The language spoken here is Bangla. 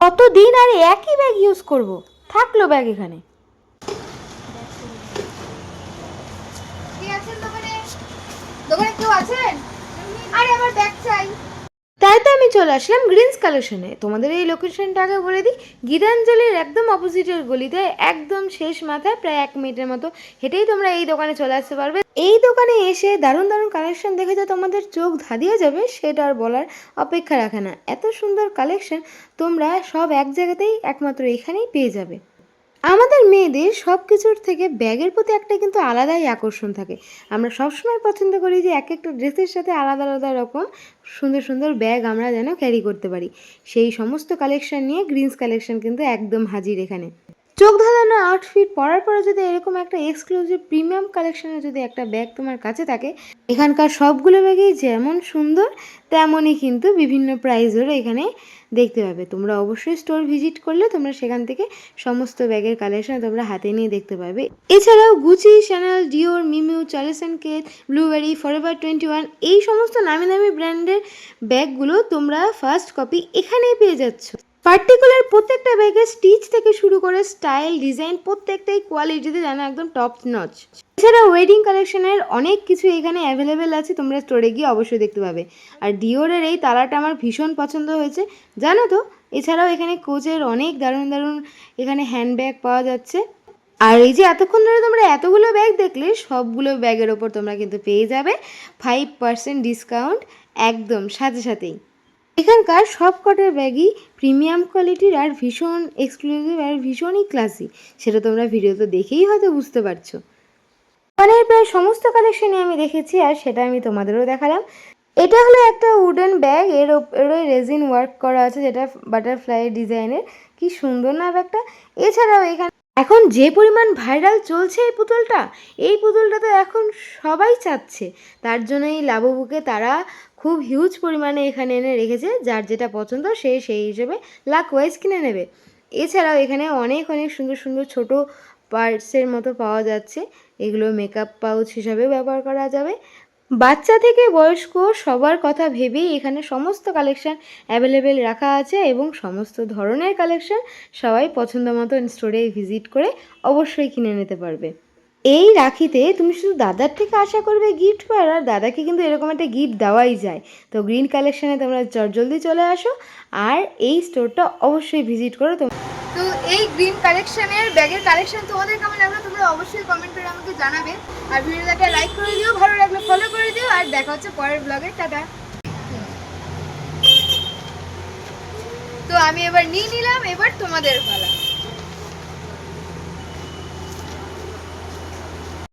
কতদিন আর একই ব্যাগ ইউজ করব? থাকল ব্যাগ এখানে। দোকানে? কেউ আছেন? আরে, আমার ব্যাগ চাই। চলে আসলাম গ্রিনস কালেকশনে তোমাদের এই লোকেশনটা আগে বলে দিই। গীতাঞ্জলির একদম অপোজিটের গলিতে, একদম শেষ মাথায়, প্রায় এক মিনিটের মতো হেঁটেই তোমরা এই দোকানে চলে আসতে পারবে। এই দোকানে এসে দারুণ দারুণ কালেকশন দেখে তো তোমাদের চোখ ধাঁধিয়ে যাবে, সেটা আর বলার অপেক্ষা রাখে না। এত সুন্দর কালেকশন তোমরা সব এক জায়গাতেই একমাত্র এখানেই পেয়ে যাবে। আমাদের মেয়েদের সব কিছুর থেকে ব্যাগের প্রতি একটা কিন্তু আলাদাই আকর্ষণ থাকে। আমরা সবসময় পছন্দ করি যে এক একটা ড্রেসের সাথে আলাদা আলাদা রকম সুন্দর সুন্দর ব্যাগ আমরা যেন ক্যারি করতে পারি। সেই সমস্ত কালেকশন নিয়ে গ্রিনস কালেকশন কিন্তু একদম হাজির এখানে। চোখ ধাঁধানো আউটফিট পরার পরে যদি এরকম একটা এক্সক্লুসিভ প্রিমিয়াম কালেকশনের যদি একটা ব্যাগ তোমার কাছে থাকে, এখানকার সবগুলো ব্যাগেই যেমন সুন্দর, তেমনই কিন্তু বিভিন্ন প্রাইজেরও এখানে দেখতে পাবে। তোমরা অবশ্যই স্টোর ভিজিট করলে তোমরা সেখান থেকে সমস্ত ব্যাগের কালেকশন তোমরা হাতে নিয়ে দেখতে পাবে। এছাড়াও Gucci Chanel Dior Miu Miu Charles and Keith blueberry Forever twenty one এই সমস্ত নামি দামি ব্র্যান্ডের ব্যাগগুলো তোমরা ফার্স্ট কপি এখানেই পেয়ে যাচ্ছ। পার্টিকুলার প্রত্যেকটা ব্যাগের স্টিচ থেকে শুরু করে স্টাইল ডিজাইন প্রত্যেকটাই কোয়ালিটিতে যেন একদম টপ নচ এছাড়া ওয়েডিং কালেকশনের অনেক কিছু এখানে অ্যাভেলেবেল আছে, তোমরা স্টোরে গিয়ে অবশ্যই দেখতে পাবে। আর ডিওরের এই তালাটা আমার ভীষণ পছন্দ হয়েছে। জানো তো, এছাড়াও এখানে কোচের অনেক দারুণ দারুণ এখানে হ্যান্ডব্যাগ পাওয়া যাচ্ছে। আর এই যে এতক্ষণ ধরে তোমরা এতগুলো ব্যাগ দেখলে, সবগুলো ব্যাগের ওপর তোমরা কিন্তু পেয়ে যাবে। ফাইভ পার্সেন্ট ডিসকাউন্ট একদম সাথে সাথেই। এখানকার সব কটার ব্যাগই প্রিমিয়াম কোয়ালিটির আর ভীষণ এক্সক্লুসিভ আর ভীষণই ক্লাসি সেটা তোমরা ভিডিওতে দেখেই হয়তো বুঝতে পারছ। দোকানের প্রায় সমস্ত কালেকশনই আমি দেখেছি আর সেটা আমি তোমাদেরও দেখালাম। এটা হলো একটা উডেন ব্যাগ এর ওপরে রেজিন ওয়ার্ক করা আছে যেটা বাটারফ্লাই ডিজাইনের কি সুন্দর না ব্যাগটা। এছাড়াও এখানে এখন যে পরিমাণ ভাইরাল চলছে এই পুতুলটা এই পুতুলটা তো এখন সবাই চাচ্ছে। তার জন্য এই লাবুবুকে তারা খুব হিউজ পরিমাণে এখানে এনে রেখেছে, যার যেটা পছন্দ সে সেই হিসেবে লাক ওয়াইজ কিনে নেবে। এছাড়াও এখানে অনেক অনেক সুন্দর সুন্দর ছোট পার্টসের মতো পাওয়া যাচ্ছে। এগুলো মেকআপ পাউচ হিসাবেও ব্যবহার করা যাবে। বাচ্চা থেকে বয়স্ক সবার কথা ভেবেই এখানে সমস্ত কালেকশন অ্যাভেলেবেল রাখা আছে এবং সমস্ত ধরনের কালেকশন সবাই পছন্দ মতো স্টোরে ভিজিট করে অবশ্যই কিনে নিতে পারবে। এই রাখিতে তুমি শুধু দাদার থেকে আশা করবে গিফট পাওয়ার আর দাদাকে কিন্তু এরকম একটা গিফট দেওয়াই যায়। তো গ্রিন কালেকশানে তোমরা জলদি চলে আসো, আর এই স্টোরটা অবশ্যই ভিজিট করো। তোমরা তো এই গ্রিন কালেকশনের ব্যাগের কালেকশন তোমাদের কেমন লাগল তোমরা অবশ্যই কমেন্ট করে আমাকে জানাবে। আর ভিডিওটাকে লাইক করে দিও, ভালো লাগলে ফলো করে দিও, আর দেখা হচ্ছে পরের ব্লগে টাটা। তো আমি এবার নিয়ে নিলাম, এবার তোমাদের পালা।